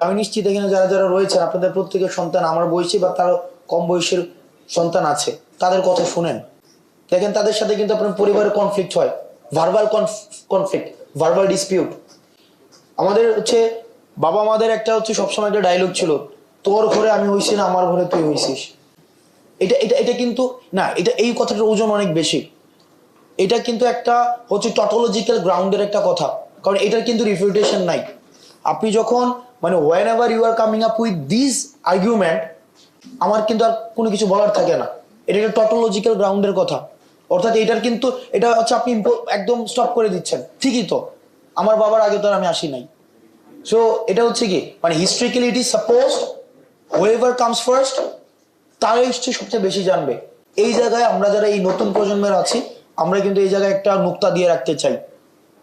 আমি নিশ্চিত এখানে যারা যারা রয়েছেন, আপনাদের প্রত্যেকের সন্তান আমার বয়সী বা তার কম বয়সের সন্তান আছে, তাদের কথা শুনেন। দেখেন, তাদের সাথে কিন্তু আপনার পরিবারের কনফ্লিক্ট হয় ভার্বাল কনফ্লিক্ট ভার্বাল ডিসপিউট আমাদের হচ্ছে বাবা মাদের একটা হচ্ছে সবসময় একটা ডায়লগ ছিল, তোর ঘরে আমি হইছি না, আমার ঘরে তুই হইছিস। এটা এটা এটা কিন্তু, না, এটা, এই কথাটার ওজন অনেক বেশি। এটা কিন্তু একটা হচ্ছে টটোলজিক্যাল গ্রাউন্ডের একটা কথা, কারণ এটার কিন্তু রিফিউটেশন নাই। আপনি যখন মানে whenever you are coming up with this argument আমার কিন্তু আর কোনো কিছু বলার থাকে না। এটা একটা টটোলজিক্যাল গ্রাউন্ডের কথা। অর্থাৎ এটার কিন্তু, এটা হচ্ছে আপনি একদম স্টপ করে দিচ্ছেন। ঠিকই তো। আমার বাবার আগে তো আর আমি আসি নাই। সো এটা হচ্ছে কি? মানে historically it is suppose whoever comes first তারাই হচ্ছে সবচেয়ে বেশি জানবে। এই জায়গায় আমরা যারা এই নতুন প্রজন্মের আছি, আমরা কিন্তু এই জায়গায় একটা নোক্তা দিয়ে রাখতে চাই।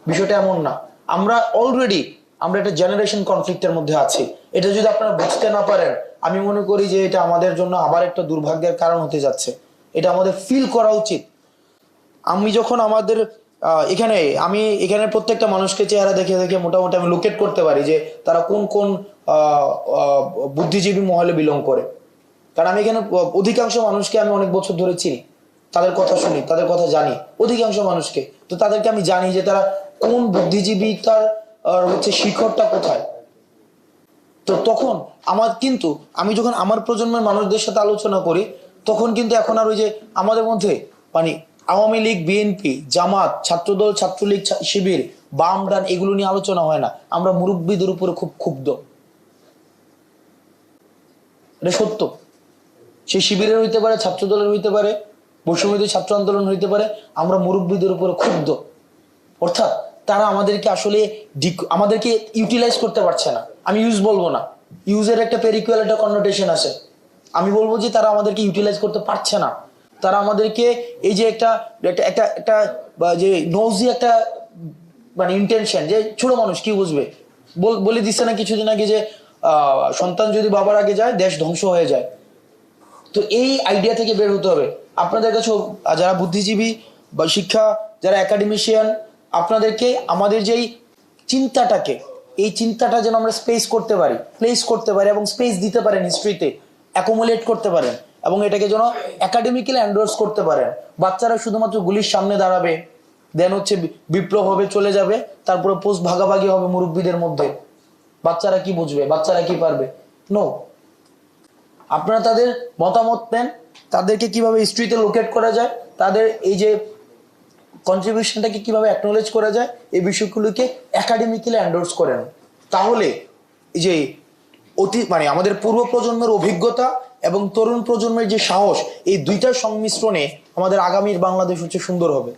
বিষয়টা এমন না। আমরা অলরেডি আমরা একটা জেনারেশন কনফ্লিক্টের মধ্যে আছি। এটা যদি আপনারা বুঝতে না পারেন, আমি মনে করি যে এটা আমাদের জন্য আবার একটা দুর্ভাগ্যের কারণ হতে যাচ্ছে। এটা আমাদের ফিল করা উচিত। আমি যখন আমাদের এখানে, আমি এখানে প্রত্যেকটা মানুষকে চেহারা দেখে দেখে মোটামুটি আমি লোকেট করতে পারি যে তারা কোন কোন বুদ্ধিজীবী মহলে বিলং করে। কারণ আমি এখানে অধিকাংশ মানুষকে আমি অনেক বছর ধরে চিনি। তাদের কথা শুনি, তাদের কথা জানি। অধিকাংশ মানুষকে। তো তাদেরকে আমি জানি যে তারা কোন বুদ্ধিজীবী তার হচ্ছে শিখরটা কোথায়? তো তখন আমার কিন্তু, আমি যখন আমার প্রজন্মের মানুষদের সাথে আলোচনা করি, তখন কিন্তু এখন আর ওই যে আমাদের মধ্যে মানে আওয়ামী লীগ বিএনপি জামাত, ছাত্রদল, ছাত্রলীগ শিবির, বাম, ডান, এগুলো নিয়ে আলোচনা হয় না। আমরা মুরব্বীদের উপরে খুব ক্ষুব্ধ। এটা সত্য। সে শিবিরের হইতে পারে, ছাত্রদলের হইতে পারে বৈষম্যদের ছাত্র আন্দোলন হইতে পারে, আমরা মুরব্বীদের উপরে ক্ষুব্ধ। অর্থাৎ তারা আমাদেরকে আসলে আমাদেরকে ইউটিলাইজ করতে পারছে না। আমি ইউজ বলব না। ইউজের একটা পেরিকুয়াল একটা কন্নোটেশন আছে। আমি বলব যে তারা আমাদেরকে ইউটিলাইজ করতে পারছে না। তারা আমাদেরকে এই যে একটা একটা একটা একটা যে নৌজি একটা মানে ইন্টেনশন যে ছোট মানুষ কি বুঝবে? বল- দিচ্ছে না কিছুদিন আগে যে সন্তান যদি বাবার আগে যায়, দেশ ধ্বংস হয়ে যায়। তো এই আইডিয়া থেকে বের হতে হবে। আপনাদের কাছে যারা বুদ্ধিজীবী বা শিক্ষা, যারা একাডেমিশিয়ান আপনাদেরকে আমাদের যেই চিন্তাটাকে, এই চিন্তাটা যেন আমরা স্পেস করতে পারি প্লেস করতে পারি এবং স্পেস দিতে পারেন হিস্ট্রিতে অ্যাকোমোলেট করতে পারেন এবং এটাকে যেন একাডেমিক্যালি এন্ডোর্স করতে পারেন। বাচ্চারা শুধুমাত্র গুলির সামনে দাঁড়াবে দেন হচ্ছে বিপ্লব হবে, চলে যাবে, তারপরে পোস্ট ভাগাভাগি হবে মুরব্বীদের মধ্যে। বাচ্চারা কি বুঝবে? বাচ্চারা কি পারবে? নো আপনারা তাদের মতামত নেন তাদেরকে কীভাবে হিস্ট্রিতে লোকেট করা যায়, তাদের এই যে কন্ট্রিবিউশনটাকে কীভাবে অ্যাকনোলেজ করা যায়? এই বিষয়গুলোকে একাডেমিক্যালি অ্যান্ডোর্স করেন। তাহলে যে অতি মানে আমাদের পূর্ব প্রজন্মের অভিজ্ঞতা এবং তরুণ প্রজন্মের যে সাহস, এই দুইটার সংমিশ্রণে আমাদের আগামীর বাংলাদেশ হচ্ছে সুন্দর হবে।